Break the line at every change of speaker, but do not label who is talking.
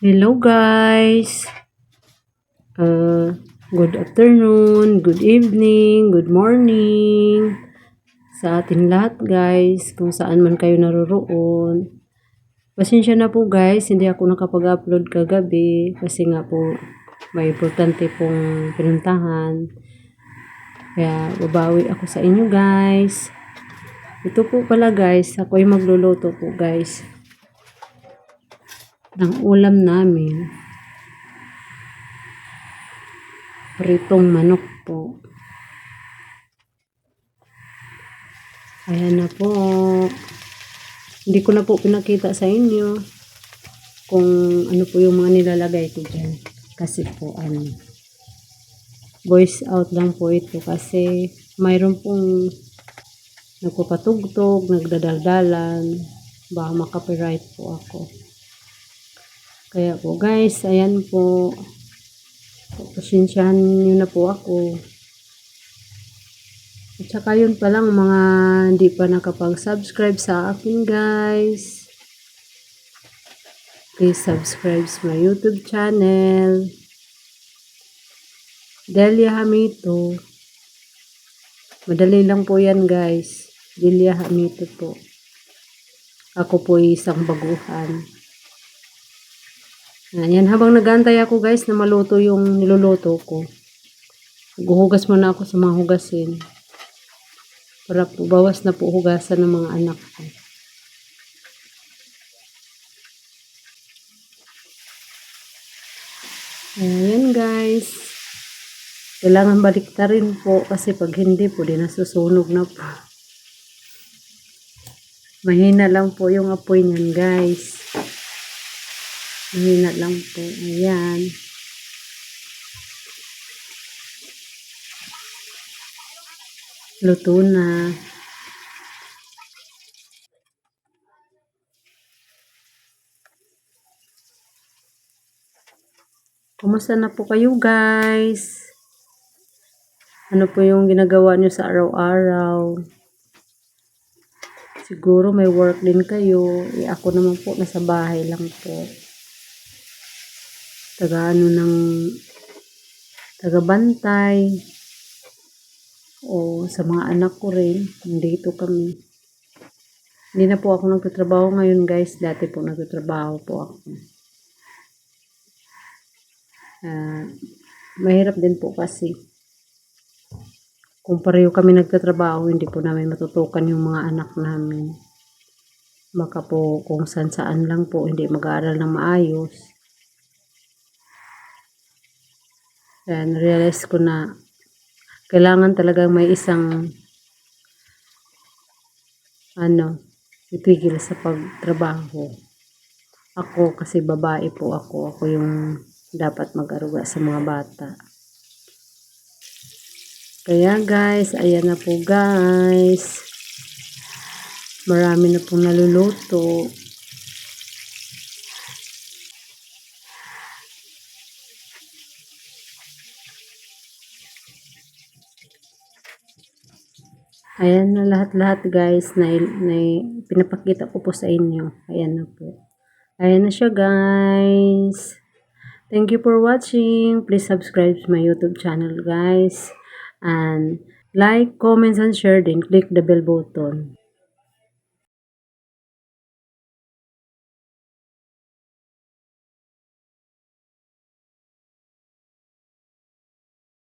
Hello guys! Uh, good afternoon, good evening, good morning sa ating lahat guys, kung saan man kayo naroroon. Pasensya na po guys, hindi ako nakapag-upload kagabi kasi nga po may importante pong pinuntahan. Kaya babawi ako sa inyo guys. Ito po pala guys, ako ay magluluto po guys ng ulam namin. Pritong manok po. Ayan na po. Hindi ko na po pinakita sa inyo kung ano po yung mga nilalagay ko dyan. Kasi po ano, voice out lang po ito kasi mayroon pong nagpapatugtog, nagdadaldalan, baka makapiright po ako. Kaya po guys, ayan po. Pasensyahan nyo na po ako. At saka yun pa lang mga hindi pa nakapag-subscribe sa akin guys. Please subscribe sa my YouTube channel. Delia Hamito. Madali lang po yan guys. Delia Hamito po. Ako po isang baguhan. Ayan, habang nagantay ako guys na maluto yung niluluto ko. Guhugas muna ako sa mga hugasin. Para bawas na po hugasan ng mga anak ko. Ayan guys. Kailangan balik rin po kasi pag hindi po, di nasusunog na po. Mahina lang po yung apoy niyan guys. Mahina lang po. Ayan. Luto na. Kumusta na po kayo guys? Ano po yung ginagawa nyo sa araw-araw? Siguro may work din kayo. Eh, ako naman po nasa bahay lang po. Taga ano ng taga bantay. O sa mga anak ko rin. Nandito kami. Hindi na po ako nagtatrabaho ngayon guys. Dati po nagtatrabaho po ako. Uh, mahirap din po kasi kung pareho kami nagtatrabaho, hindi po namin matutukan yung mga anak namin. Baka po kung saan saan lang po, hindi mag-aaral ng maayos. Kaya realize ko na kailangan talagang may isang ano, itigil sa pagtrabaho. Ako kasi babae po ako. Ako yung dapat mag-aruga sa mga bata. Kaya guys, ayan na po guys. Marami na pong naluluto. Ayan na lahat-lahat guys na, na pinapakita ko po sa inyo. Ayan na po. Ayan na siya guys. Thank you for watching. Please subscribe to my YouTube channel, guys. And like, comments, and share din. Click the bell button.